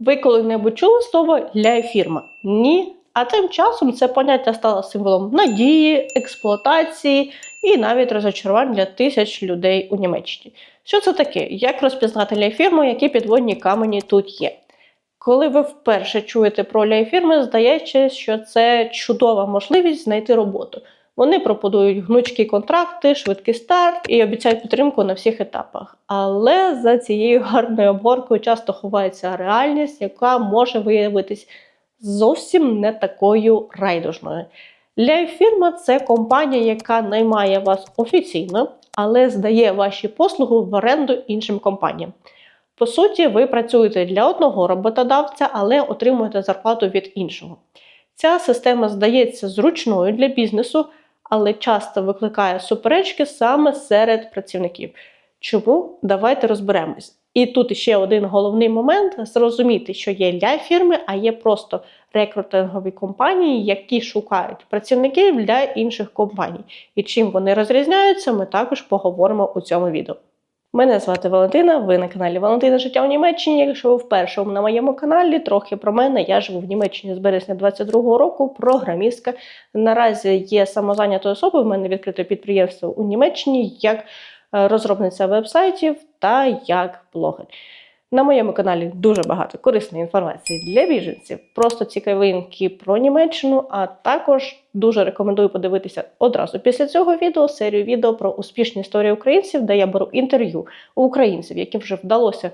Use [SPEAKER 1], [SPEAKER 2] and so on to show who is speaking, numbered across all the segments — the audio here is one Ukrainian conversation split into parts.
[SPEAKER 1] Ви коли-небудь чули слово ляйфірма? Ні. А тим часом це поняття стало символом надії, експлуатації і навіть розочарувань для тисяч людей у Німеччині. Що це таке? Як розпізнати ляйфірму, які підводні камені тут є? Коли ви вперше чуєте про ляйфірми, здається, що це чудова можливість знайти роботу. Вони пропонують гнучкі контракти, швидкий старт і обіцяють підтримку на всіх етапах. Але за цією гарною обгоркою часто ховається реальність, яка може виявитись зовсім не такою райдужною. Ляйфірма це компанія, яка наймає вас офіційно, але здає ваші послуги в оренду іншим компаніям. По суті, ви працюєте для одного роботодавця, але отримуєте зарплату від іншого. Ця система здається зручною для бізнесу, але часто викликає суперечки саме серед працівників. Чому? Давайте розберемось. І тут ще один головний момент: зрозуміти, що є для фірми, а є просто рекрутингові компанії, які шукають працівників для інших компаній. І чим вони розрізняються, ми також поговоримо у цьому відео. Мене звати Валентина, ви на каналі Валентина Життя в Німеччині. Якщо ви вперше на моєму каналі, трохи про мене. Я живу в Німеччині з березня 22-го року, програмістка. Наразі є самозайнятою особою. В мене відкрите підприємство у Німеччині як е, розробниця вебсайтів та як блогер. На моєму каналі дуже багато корисної інформації для біженців, просто цікавинки про Німеччину, а також дуже рекомендую подивитися одразу після цього відео серію відео про успішні історії українців, де я беру інтерв'ю у українців, яким вже вдалося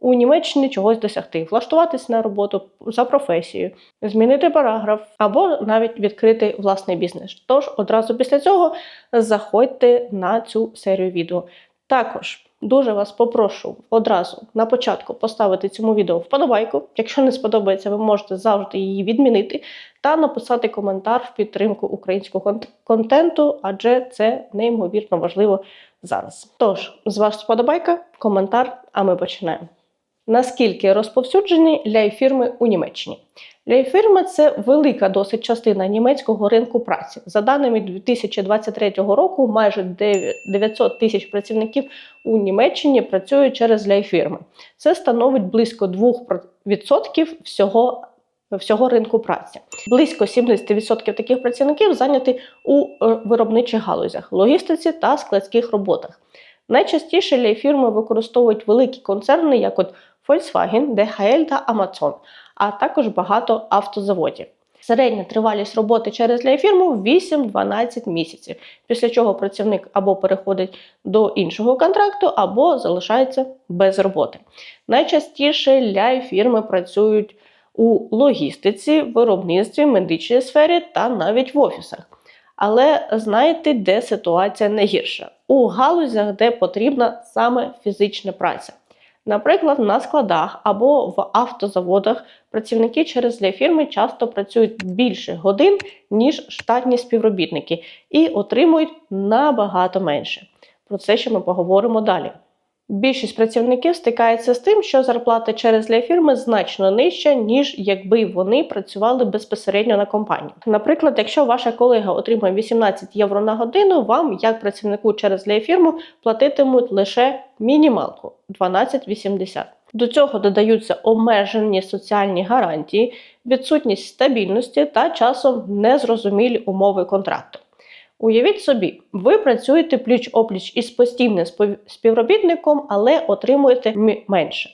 [SPEAKER 1] у Німеччині чогось досягти, влаштуватись на роботу за професією, змінити параграф або навіть відкрити власний бізнес. Тож одразу після цього заходьте на цю серію відео. Також дуже вас попрошу одразу на початку поставити цьому відео вподобайку. Якщо не сподобається, ви можете завжди її відмінити та написати коментар в підтримку українського кон- контенту, адже це неймовірно важливо зараз. Тож, з вас вподобайка, коментар, а ми починаємо. Наскільки розповсюджені ляйфірми у Німеччині? Ляйфірми це велика досить частина німецького ринку праці. За даними 2023 року, майже 900 тисяч працівників у Німеччині працюють через ляйфірми. Це становить близько 2% всього, всього ринку праці. Близько 70% таких працівників зайняті у е, виробничих галузях, логістиці та складських роботах. Найчастіше ляйфірми використовують великі концерни, як от Volkswagen, DHL та Amazon, а також багато автозаводів. Середня тривалість роботи через ляйфірму 8-12 місяців, після чого працівник або переходить до іншого контракту, або залишається без роботи. Найчастіше ляйфірми працюють у логістиці, виробництві, медичній сфері та навіть в офісах. Але знаєте, де ситуація найгірша? У галузях, де потрібна саме фізична праця. Наприклад, на складах або в автозаводах працівники через для фірми часто працюють більше годин, ніж штатні співробітники, і отримують набагато менше. Про це ще ми поговоримо далі. Більшість працівників стикається з тим, що зарплата через для фірми значно нижча, ніж якби вони працювали безпосередньо на компанію. Наприклад, якщо ваша колега отримує 18 євро на годину, вам, як працівнику через для фірму, платитимуть лише мінімалку 12,80. До цього додаються обмежені соціальні гарантії, відсутність стабільності та часом незрозумілі умови контракту. Уявіть собі, ви працюєте пліч-опліч із постійним співробітником, але отримуєте менше.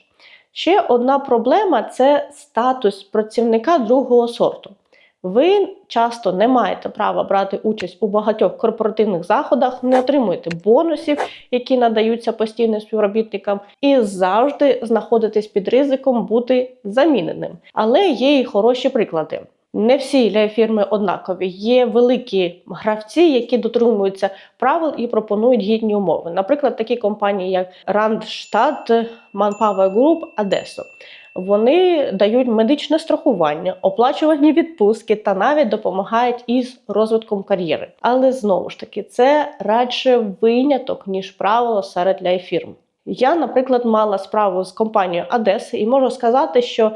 [SPEAKER 1] Ще одна проблема це статус працівника другого сорту. Ви часто не маєте права брати участь у багатьох корпоративних заходах, не отримуєте бонусів, які надаються постійним співробітникам, і завжди знаходитесь під ризиком бути заміненим. Але є і хороші приклади. Не всі ляйфірми однакові. Є великі гравці, які дотримуються правил і пропонують гідні умови. Наприклад, такі компанії, як Randstad, Manpower Group, Adesso. Вони дають медичне страхування, оплачувані відпустки та навіть допомагають із розвитком кар'єри. Але знову ж таки, це радше виняток ніж правило серед ляйфірм. Я, наприклад, мала справу з компанією Одеси і можу сказати, що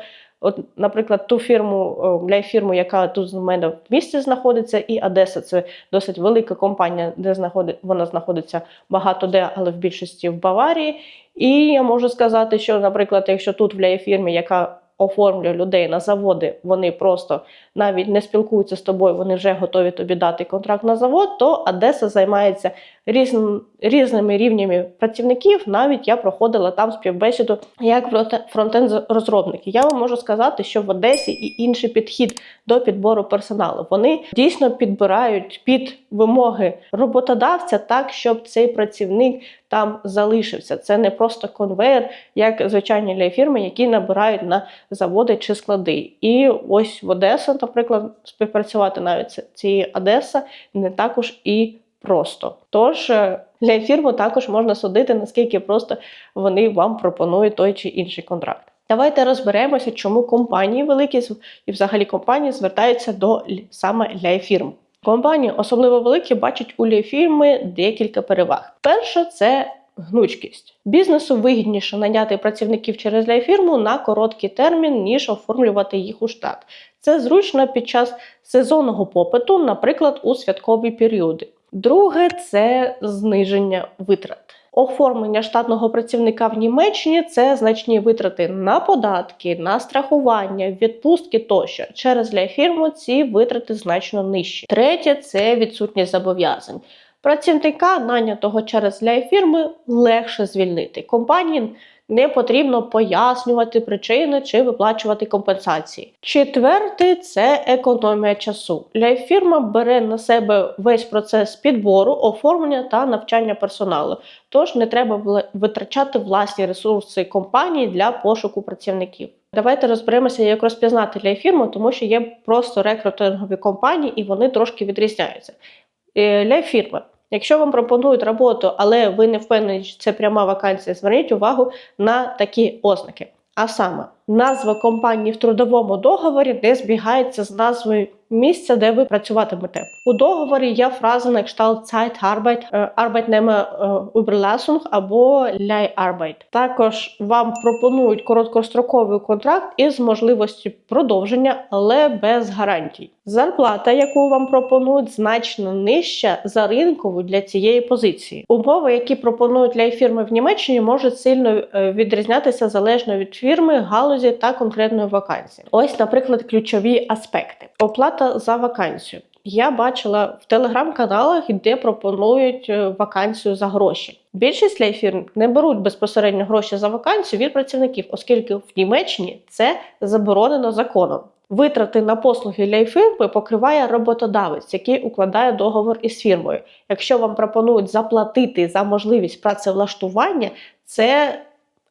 [SPEAKER 1] От, наприклад, ту фірму для фірму, яка тут в мене в місті знаходиться, і Одеса це досить велика компанія, де знаходить вона знаходиться багато де, але в більшості в Баварії. І я можу сказати, що, наприклад, якщо тут в фірмі, яка оформлює людей на заводи, вони просто навіть не спілкуються з тобою, вони вже готові тобі дати контракт на завод, то Одеса займається різним, різними рівнями працівників. Навіть я проходила там співбесіду як фронтенд розробники. Я вам можу сказати, що в Одесі і інший підхід до підбору персоналу. Вони дійсно підбирають під вимоги роботодавця так, щоб цей працівник там залишився. Це не просто конвейер, як звичайні для фірми, які набирають на заводи чи склади. І ось в Одеса, наприклад, співпрацювати навіть з цією Одеса не також і просто. Тож е, для фірми також можна судити, наскільки просто вони вам пропонують той чи інший контракт. Давайте розберемося, чому компанії великі і взагалі компанії звертаються до саме для фірм. Компанії, особливо великі, бачать у фірми декілька переваг. Перше це гнучкість. Бізнесу вигідніше наняти працівників через фірму на короткий термін, ніж оформлювати їх у штат. Це зручно під час сезонного попиту, наприклад, у святкові періоди. Друге це зниження витрат. Оформлення штатного працівника в Німеччині це значні витрати на податки, на страхування, відпустки тощо. Через для фірму ці витрати значно нижчі. Третє це відсутність зобов'язань. Працівника, нанятого через для фірми, легше звільнити. Компанії не потрібно пояснювати причини чи виплачувати компенсації. Четвертий це економія часу. Лайфірма бере на себе весь процес підбору, оформлення та навчання персоналу. Тож не треба витрачати власні ресурси компанії для пошуку працівників. Давайте розберемося, як розпізнати для фірми, тому що є просто рекрутингові компанії і вони трошки відрізняються. Е, фірми Якщо вам пропонують роботу, але ви не впевнені, що це пряма вакансія, зверніть увагу на такі ознаки. А саме, назва компанії в трудовому договорі не збігається з назвою місця, де ви працюватимете. У договорі є фраза на кшталт Zeitarbeit, е, Arbeitnehmer е, Überlassung або Leiharbeit. Також вам пропонують короткостроковий контракт із можливістю продовження, але без гарантій. Зарплата, яку вам пропонують, значно нижча за ринкову для цієї позиції. Умови, які пропонують для фірми в Німеччині, можуть сильно е, відрізнятися залежно від фірми, галузі та конкретної вакансії. Ось, наприклад, ключові аспекти. Оплата оплата за вакансію. Я бачила в телеграм-каналах, де пропонують е, вакансію за гроші. Більшість фірм не беруть безпосередньо гроші за вакансію від працівників, оскільки в Німеччині це заборонено законом. Витрати на послуги для фірми покриває роботодавець, який укладає договор із фірмою. Якщо вам пропонують заплатити за можливість працевлаштування, це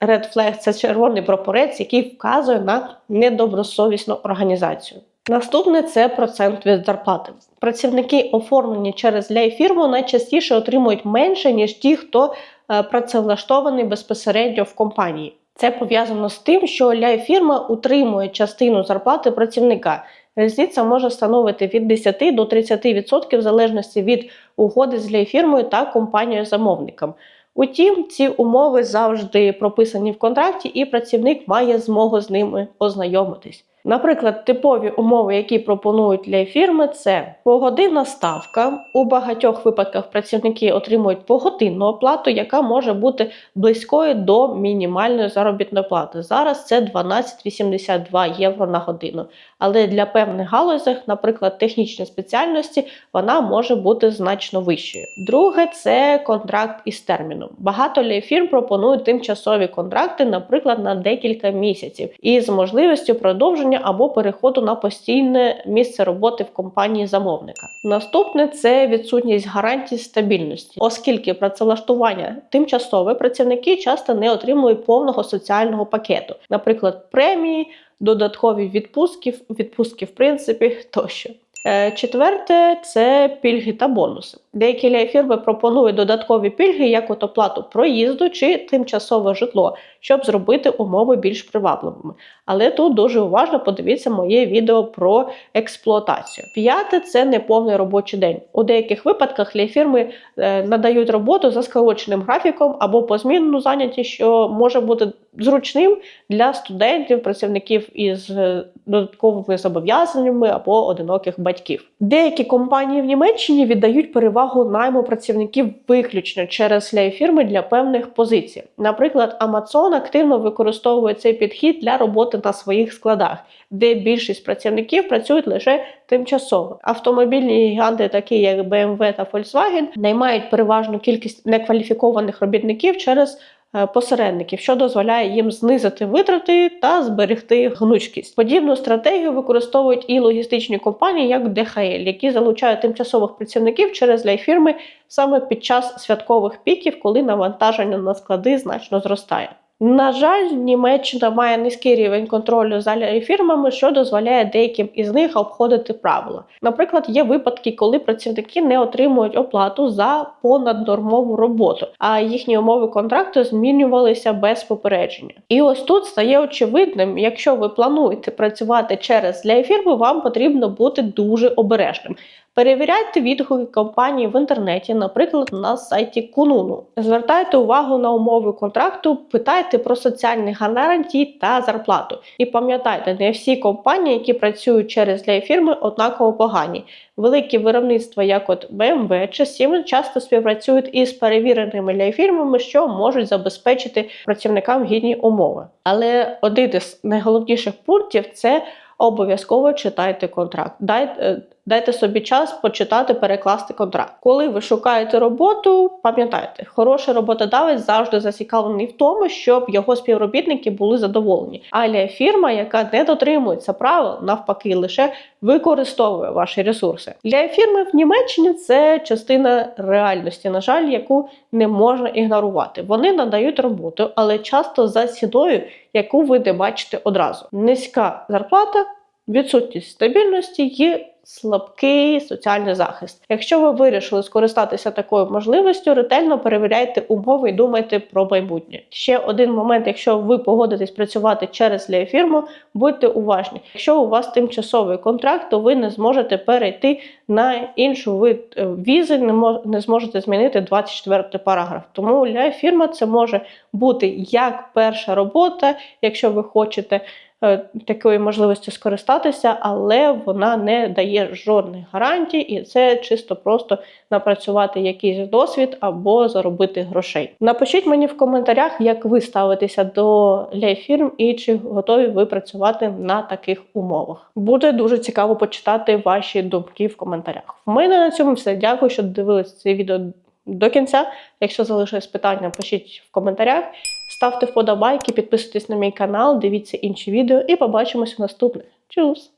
[SPEAKER 1] red flag, це червоний прапорець, який вказує на недобросовісну організацію. Наступне це процент від зарплати. Працівники, оформлені через фірму, найчастіше отримують менше, ніж ті, хто е, працевлаштований безпосередньо в компанії. Це пов'язано з тим, що фірма утримує частину зарплати працівника. Різниця може становити від 10 до 30% в залежності від угоди з фірмою та компанією-замовником. Утім, ці умови завжди прописані в контракті, і працівник має змогу з ними ознайомитись. Наприклад, типові умови, які пропонують для фірми, це погодинна ставка. У багатьох випадках працівники отримують погодинну оплату, яка може бути близькою до мінімальної заробітної плати. Зараз це 12,82 євро на годину. Але для певних галузей, наприклад, технічні спеціальності, вона може бути значно вищою. Друге це контракт із терміном. Багато для фірм пропонують тимчасові контракти, наприклад, на декілька місяців, із можливістю продовження звільнення або переходу на постійне місце роботи в компанії замовника. Наступне це відсутність гарантій стабільності, оскільки працевлаштування тимчасове працівники часто не отримують повного соціального пакету, наприклад, премії, додаткові відпустки, відпустки в принципі тощо. Е, четверте це пільги та бонуси. Деякі фірми пропонують додаткові пільги, як от оплату проїзду чи тимчасове житло, щоб зробити умови більш привабливими. Але тут дуже уважно подивіться моє відео про експлуатацію. П'яте це неповний робочий день. У деяких випадках для фірми е, надають роботу за скороченим графіком або по змінну заняті, що може бути зручним для студентів, працівників із е, додатковими зобов'язаннями або одиноких батьків. Деякі компанії в Німеччині віддають перевагу увагу найму працівників виключно через фірми для певних позицій. Наприклад, Amazon активно використовує цей підхід для роботи на своїх складах, де більшість працівників працюють лише тимчасово. Автомобільні гіганти, такі як BMW та Volkswagen, наймають переважну кількість некваліфікованих робітників через посередників, що дозволяє їм знизити витрати та зберегти гнучкість. Подібну стратегію використовують і логістичні компанії, як DHL, які залучають тимчасових працівників через ляйфірми саме під час святкових піків, коли навантаження на склади значно зростає. На жаль, Німеччина має низький рівень контролю за фірмами, що дозволяє деяким із них обходити правила. Наприклад, є випадки, коли працівники не отримують оплату за понаднормову роботу, а їхні умови контракту змінювалися без попередження. І ось тут стає очевидним, якщо ви плануєте працювати через для фірми, вам потрібно бути дуже обережним. Перевіряйте відгуки компанії в інтернеті, наприклад, на сайті Кунуну. Звертайте увагу на умови контракту, питайте про соціальні гарантії та зарплату. І пам'ятайте, не всі компанії, які працюють через для фірми, однаково погані. Великі виробництва, як от BMW чи Siemens, часто співпрацюють із перевіреними для фірмами, що можуть забезпечити працівникам гідні умови. Але один із найголовніших пунктів це обов'язково читайте контракт. Дайте, дайте собі час почитати, перекласти контракт. Коли ви шукаєте роботу, пам'ятайте, хороший роботодавець завжди зацікавлений в тому, щоб його співробітники були задоволені. Але фірма, яка не дотримується правил, навпаки, лише використовує ваші ресурси. Для фірми в Німеччині це частина реальності, на жаль, яку не можна ігнорувати. Вони надають роботу, але часто за ціною, яку ви не бачите одразу. Низька зарплата, відсутність стабільності і слабкий соціальний захист. Якщо ви вирішили скористатися такою можливістю, ретельно перевіряйте умови і думайте про майбутнє. Ще один момент: якщо ви погодитесь працювати через фірму, будьте уважні. Якщо у вас тимчасовий контракт, то ви не зможете перейти на іншу вид е, візи, не мож, зможете змінити 24 параграф. Тому для фірма це може бути як перша робота, якщо ви хочете е, такої можливості скористатися, але вона не дає жодних гарантій, і це чисто просто напрацювати якийсь досвід або заробити грошей. Напишіть мені в коментарях, як ви ставитеся до фірм і чи готові ви працювати на таких умовах. Буде дуже цікаво почитати ваші думки в коментарях. В мене на цьому все. Дякую, що дивилися це відео до кінця. Якщо залишились питання, пишіть в коментарях. Ставте вподобайки, підписуйтесь на мій канал, дивіться інші відео і побачимось в наступних. Чус!